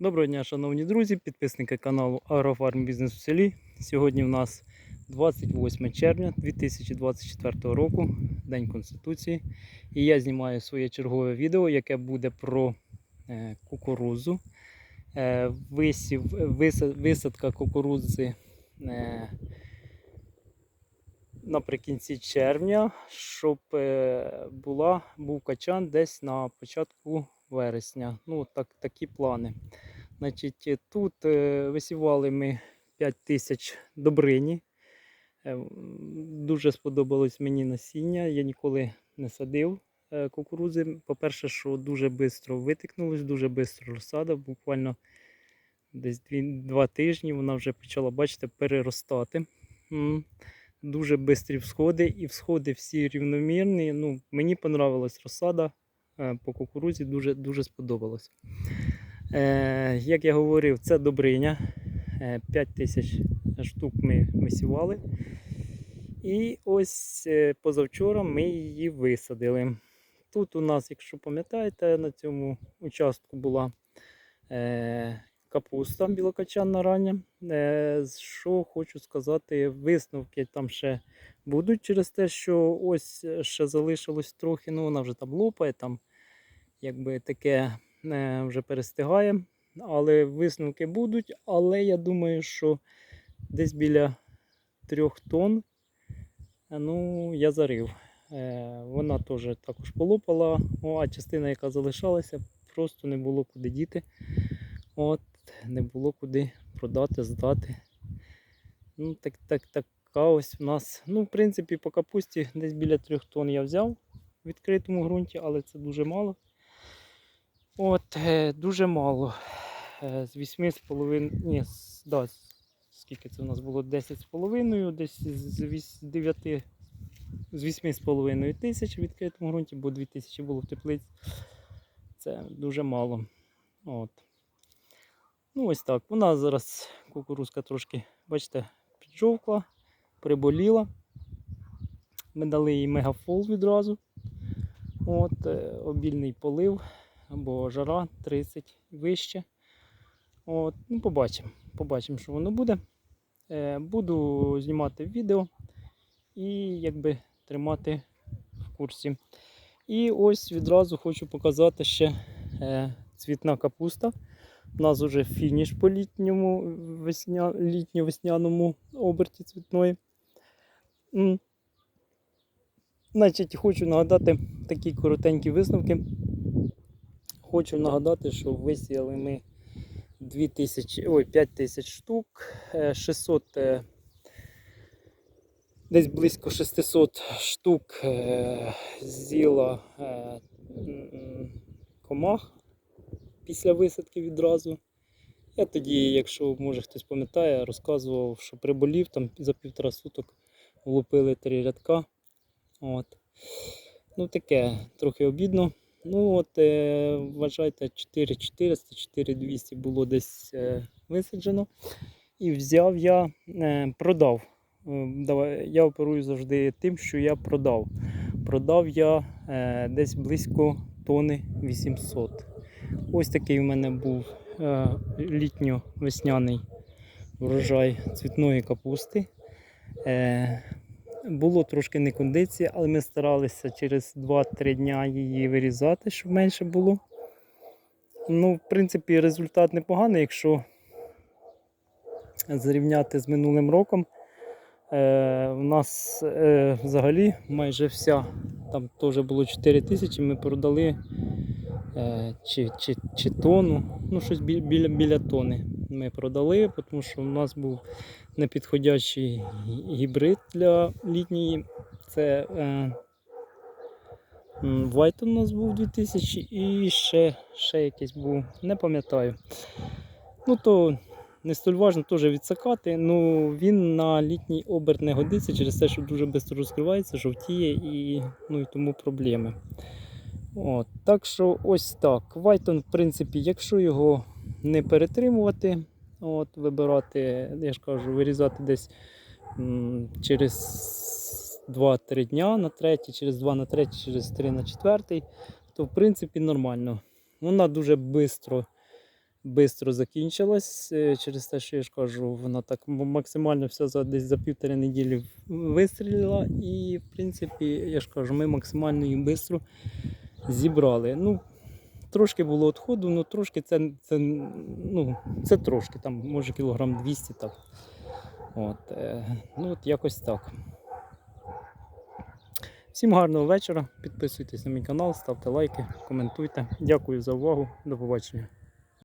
Доброго дня, шановні друзі, підписники каналу Агрофарм Бізнес в селі. Сьогодні в нас 28 червня 2024 року, День Конституції. І я знімаю своє чергове відео, яке буде про е, кукурудзу. Е, висів, виса- висадка кукурудзи е, наприкінці червня, щоб була, був качан десь на початку вересня. Ну, так, такі плани. Значить, е, тут е, висівали ми 5 тисяч добрині. Е, Дуже сподобалось мені насіння. Я ніколи не садив кукурудзи. По-перше, що дуже швидко витикнулось, дуже швидко розсада. Буквально десь 2 тижні вона вже почала, бачите, переростати. Дуже швидкі всходи, і всходи всі рівномірні. Ну, мені понравилась розсада по кукурудзі, дуже, дуже сподобалось. Е, як я говорив, це добриня. Е, 5 тисяч штук ми висівали. І ось е, позавчора ми її висадили. Тут у нас, якщо пам'ятаєте, на цьому участку була е, капуста білокачанна рання. Е, що хочу сказати, висновки там ще будуть через те, що ось е, ще залишилось трохи, ну вона вже там лопає, там якби таке е, вже перестигає. Але висновки будуть. Але я думаю, що десь біля трьох тонн е, ну, я зарив. Е, Вона теж також полопала, О, а частина, яка залишалася, просто не було куди діти. От, не було куди продати, здати. Ну, так, так, така ось у нас. Ну, в принципі, по капусті десь біля трьох тонн я взяв в відкритому ґрунті, але це дуже мало. От, е, дуже мало. Е, З 8,5, ні, да, скільки це у нас було? 10,5, десь з 9, з 8,5 тисяч в відкритому ґрунті, бо 2 тисячі було в теплиці. Це дуже мало. От. Ну, ось так. У нас зараз кукурузка трошки, бачите, піджовкла, приболіла. Ми дали їй мегафол відразу. От, е, обільний полив або жара 30 вище. От, ну, побачимо. Побачимо, що воно буде. Е, буду знімати відео і якби тримати в курсі. І ось відразу хочу показати ще е, цвітна капуста. У нас вже фініш по літньому весня, літньо-весняному оберті цвітної. Значить, хочу нагадати такі коротенькі висновки. Хочу нагадати, що висіяли ми 2000, ой, 5 тисяч штук, е, 600, е, десь близько 600 штук е, з'їла е, комах після висадки відразу. Я тоді, якщо може хтось пам'ятає, розказував, що приболів там за півтора суток влупили три рядка. От. Ну таке, трохи обідно. Ну от е, вважайте 4400, 4200 було десь е, висаджено. І взяв я, е, продав. Давай, я оперую завжди тим, що я продав. Продав я десь близько тони 800. Ось такий у мене був літньо-весняний врожай цвітної капусти. Було трошки не кондиції, але ми старалися через 2-3 дня її вирізати, щоб менше було. Ну, в принципі, результат непоганий, якщо зрівняти з минулим роком. Е, у нас е, взагалі майже вся, там теж було 4 тисячі, ми продали е, чи, чи, чи тонну, ну щось бі- біля, біля тони ми продали, тому що у нас був непідходящий гібрид для літньої. Це е, Вайтон у нас був 2000 і ще, ще якийсь був, не пам'ятаю. Ну то не столь важно теж відсакати. Ну він на літній оберт не годиться через те, що дуже швидко розкривається, жовтіє і, ну, і тому проблеми. От, так що ось так. Вайтон, в принципі, якщо його не перетримувати, от, вибирати, я ж кажу, вирізати десь м, через 2-3 дня на третій, через 2 на третій, через 3 на четвертий, то в принципі нормально. Вона дуже швидко швидко закінчилась е, через те, що я ж кажу, вона так максимально все за десь за півтори неділі вистрілила. І, в принципі, я ж кажу, ми максимально її швидко зібрали. Ну, трошки було відходу, ну трошки це, це, ну, це трошки, там може кілограм 200 так. От, е, ну, от якось так. Всім гарного вечора. Підписуйтесь на мій канал, ставте лайки, коментуйте. Дякую за увагу. До побачення.